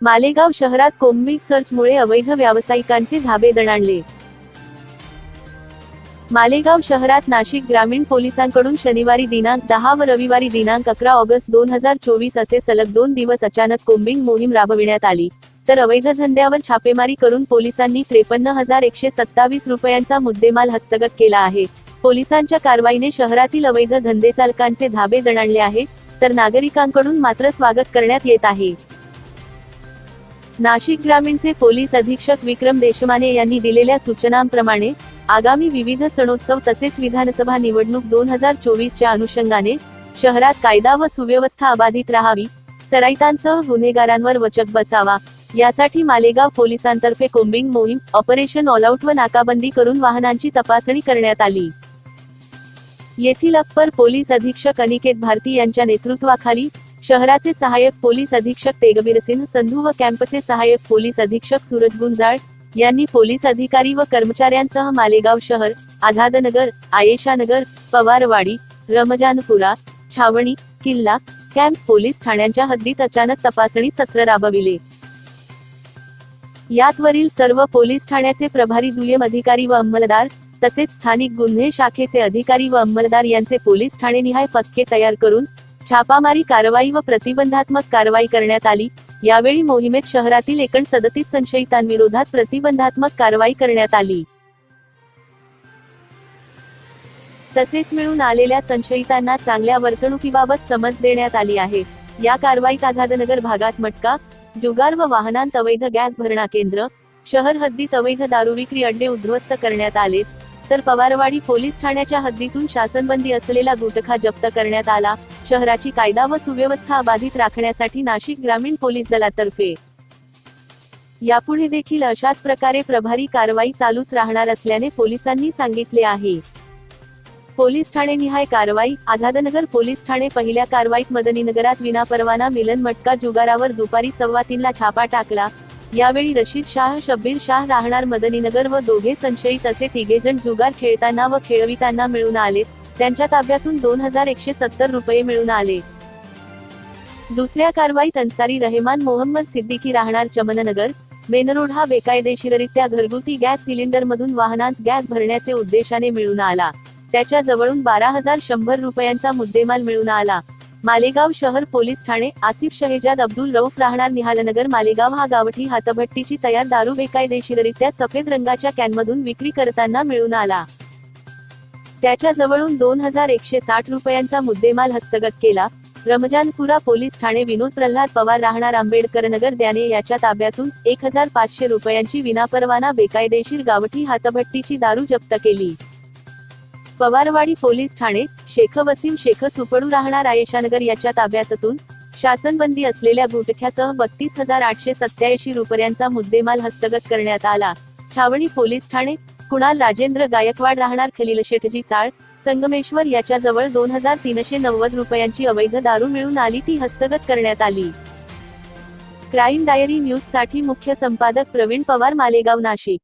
मालेगाव शहरात कोम्बिक सर्चमुळे अवैध व्यावसायिकांचे धाबे दणाणले. मालेगाव शहरात नाशिक ग्रामीण पोलिसांकडून शनिवारी दिनांक दहा व रविवारी दिनांक अकरा ऑगस्ट दोन हजार चोवीस असे सलग दोन दिवस अचानक कोंबिंग मोहीम राबविण्यात आली. तर अवैध धंद्यावर छापेमारी करून पोलिसांनी त्रेपन्न हजार एकशे सत्तावीस रुपयांचा मुद्देमाल हस्तगत केला आहे. पोलिसांच्या कारवाईने शहरातील अवैध धंदे चालकांचे धाबे दणाणले आहे तर नागरिकांकडून मात्र स्वागत करण्यात येत आहे. नाशिक ग्रामीणचे पोलीस अधीक्षक विक्रम देशमाने यांनी दिलेल्या सूचनांप्रमाणे आगामी विविध सणोत्सव तसेच विधानसभा निवडणूक दोन हजार चोवीसच्या अनुषंगाने शहरात कायदा व सुव्यवस्था अबाधित राहावी सराईतांसह गुन्हेगारांवर वचक बसावा यासाठी मालेगाव पोलिसांतर्फे कोम्बिंग मोहीम ऑपरेशन ऑलआउट व नाकाबंदी करून वाहनांची तपासणी करण्यात आली. येथील अप्पर पोलीस अधीक्षक अनिकेत भारती यांच्या नेतृत्वाखाली शहराचे सहाय्यक पोलीस अधीक्षक तेगबीर सिंह संधू व कॅम्पचे सहाय्यक पोलीस अधीक्षक सूरज गुंजाळ यांनी पोलीस अधिकारी व कर्मचाऱ्यांसह मालेगाव शहर आझादनगर आयेशानगर पवारवाडी रमजानपुरा छावणी किल्ला कॅम्प पोलीस ठाण्यांच्या हद्दीत अचानक तपासणी सत्र राबविले. यात वरील सर्व पोलीस ठाण्याचे प्रभारी दुय्यम अधिकारी व अंमलदार तसेच स्थानिक गुन्हे शाखेचे अधिकारी व अंमलदार यांचे पोलीस ठाणेनिहाय पथके तयार करून छापामारी कारवाई व प्रतिबंधात्मक कारवाई करण्यात आली. यावेळी मोहिमेत शहरातील एकूण सदतीस संशयितांविरोधात प्रतिबंधात्मक कारवाई करण्यात आली. तसेच मिळून आलेल्या संशयितांना चांगल्या वर्तणुकीबाबत समज देण्यात आली आहे. या कारवाईत आझादनगर भागात मटका जुगार व वाहनांत अवैध गॅस भरणा केंद्र शहर हद्दीत अवैध दारू विक्री अड्डे उद्ध्वस्त करण्यात आले तर पवारवाडी पोलीस ठाण्याच्या हद्दीतून शासनबंदी असलेला गुटखा जप्त करण्यात आला. शहराची कायदा व सुव्यवस्था अबाधित राखण्यासाठी नाशिक ग्रामीण पोलीस दलातर्फे. यापुढे देखील अशाच प्रकारे प्रभारी कारवाई चालूच राहणार असल्याने पोलिसांनी सांगितले आहे. पोलीस ठाणे निहाय कारवाई आझादनगर पोलीस ठाणे पहिल्या कारवाईत मदनीनगरात विनापरवाना मिलन मटका जुगारावर दुपारी सव्वा तीनला छापा टाकला. यावेळी रशीद शाह शब्बीर शाह राहणार मदनीनगर व दोघे संशयित असे तिघेजण जुगार खेळताना व खेळविताना मिळून आले. त्यांच्या ताब्यातून दोन हजार एकशे सत्तर रुपये मिळून आले. दुसऱ्या कारवाईत अन्सारी रहेमान मोहम्मद सिद्दीकी राहणार चमननगर मेनरोड हा बेकायदेशीररित्या घरगुती गॅस सिलेंडर मधून वाहनात गॅस भरण्याचे उद्देशाने मिळून आला. त्याच्या जवळून बारा हजार शंभर रुपयांचा मुद्देमाल मिळून आला. मालेगाव शहर पोलीस ठाणे आसिफ शहेजाद अब्दुल रऊफ राहणार निहालनगर मालेगाव हा गावठी हातभट्टीची तयार दारू बेकायदेशीररित्या सफेद रंगाच्या कॅनमधून विक्री करताना मिळून आला. त्याच्या जवळून दोन हजार एकशे साठ रुपयांचा मुद्देमाल हस्तगत केला. रमजानपुरा पोलीस ठाणे विनोद प्रल्हाद पवार राहणार आंबेडकर नगर द्याने याच्या ताब्यातून एक हजार पाचशे रुपयांची विनापरवाना बेकायदेशीर गावठी हातभट्टीची दारू जप्त केली. पवारवाडी पोलीस ठाणे शेख वसीम शेख सुपडू राहणार आयशानगर याच्या ताब्यातून शासनबंदी असलेल्या गुटख्यासह बत्तीस हजार आठशे सत्याऐंशी रुपयांचा मुद्देमाल हस्तगत करण्यात आला. छावणी पोलीस ठाणे कुणाल राजेंद्र गायकवाड राहणार खलील शेठजी चाळ संगमेश्वर याच्या जवळ दोन हजार तीनशे नव्वद रुपयांची अवैध दारू मिळून आली ती हस्तगत करण्यात आली. क्राईम डायरी न्यूजसाठी मुख्य संपादक प्रवीण पवार मालेगाव नाशिक.